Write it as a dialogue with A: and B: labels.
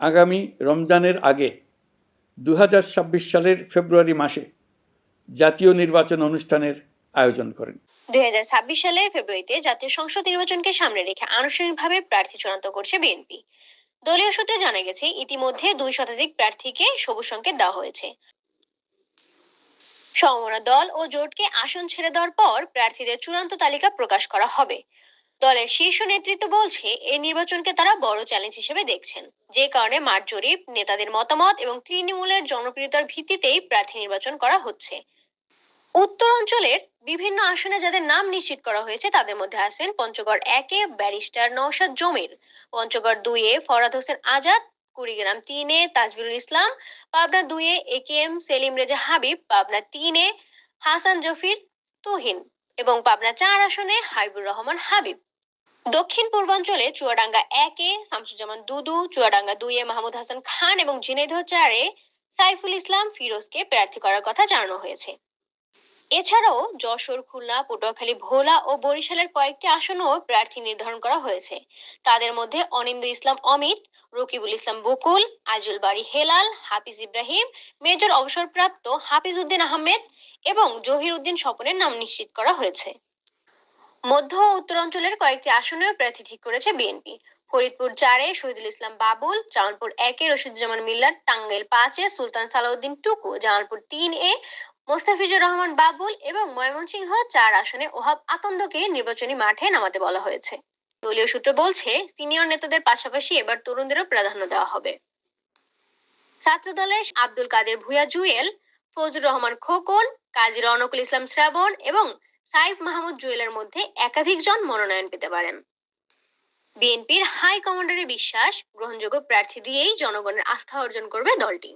A: আগামী রমজানের আগে দু সালের ফেব্রুয়ারি মাসে জাতীয় নির্বাচন অনুষ্ঠানের আয়োজন করেন।
B: দুই সালের ফেব্রুয়ারিতে জাতীয় সংসদ নির্বাচনকে সামনে রেখে আনুষ্ঠানিকভাবে প্রার্থী চূড়ান্ত করছে বিএনপি। দলীয় সূত্রে জানা গেছে, ইতিমধ্যে দুই শতাধিক প্রার্থীকে সবুজ সংকেত দেওয়া হয়েছে। সমমনা দল ও জোটকে আসন ছেড়ে দেওয়ার পর প্রার্থীদের চূড়ান্ত তালিকা প্রকাশ করা হবে। দলের শীর্ষ নেতৃত্ব বলছে এই নির্বাচনকে তারা বড় চ্যালেঞ্জ হিসেবে দেখছেন। যে কারণে মাঠ জরিপ, নেতাদের মতামত এবং তৃণমূলের জনপ্রিয়তার ভিত্তিতেই প্রার্থী নির্বাচন করা হচ্ছে। উত্তর অঞ্চলের বিভিন্ন আসনে যাদের নাম নিশ্চিত করা হয়েছে, তাদের মধ্যে আছেন পঞ্চগড় একে, ব্যারিস্টার নওশাদ জমির। পঞ্চগড় দুইয়ে ফরাদ হোসেন আজাদ, কুড়িগ্রাম তিনে তাজবিরুল ইসলাম, পাবনা দুইয়ে A K M Selim Reza Habib, Pabna তিনে হাসান জফির তুহিন এবং পাবনা চার আসনে হাবিবুর রহমান হাবিব। দক্ষিণ পূর্বাঞ্চলে চুয়াডাঙ্গা একে, শামসুজ্জামান দুদু, চুয়াডাঙ্গা দুইয়ে মাহমুদ হাসান খান এবং ঝিনাইদহ চারে সাইফুল ইসলাম ফিরোজকে প্রার্থী করার কথা জানানো হয়েছে। এছাড়াও যশোর, খুলনা, পটুয়াখালী, ভোলা ও বরিশালের কয়েকটি আসনও প্রার্থী নির্ধারণ করা হয়েছে। তাদের মধ্যে অনিন্দ ইসলাম অমিত, রকিবুল ইসলাম বকুল, আজুল বাড়ি হেলাল, হাফিজ ইব্রাহিম, মেজর অবসরপ্রাপ্ত হাফিজ উদ্দিন আহমেদ এবং জহির উদ্দিন স্বপনের নাম নিশ্চিত করা হয়েছে। মধ্য ও উত্তরাঞ্চলের কয়েকটি আসনেও প্রার্থী ঠিক করেছে বিএনপি। ফরিদপুর চারে শহীদুল ইসলাম বাবুল, জামালপুর একে রশিদুজ্জামান মিল্লার, টাঙ্গাইল পাঁচে সুলতান সালাউদ্দিন টুকু, জামালপুর তিন এ মোস্তাফিজুর রহমান বাবুল এবং ময়মনসিংহ চার আসনে ওহাব আতন্দকে নির্বাচনী মাঠে নামাতে বলা হয়েছে। দলীয় সূত্র বলছে, সিনিয়র নেতাদের পাশাপাশি এবার তরুণদেরও প্রাধান্য দেওয়া হবে। ছাত্র দলের আব্দুল কাদের ভুয়া জুয়েল, ফজলুর রহমান খোকন, কাজী রনকুল ইসলাম শ্রাবণ এবং সাইফ মাহমুদ জুয়েলের মধ্যে একাধিক জন মনোনয়ন পেতে পারেন। বিএনপির হাই কমান্ডারের বিশ্বাস, গ্রহণযোগ্য প্রার্থী দিয়েই জনগণের আস্থা অর্জন করবে দলটি।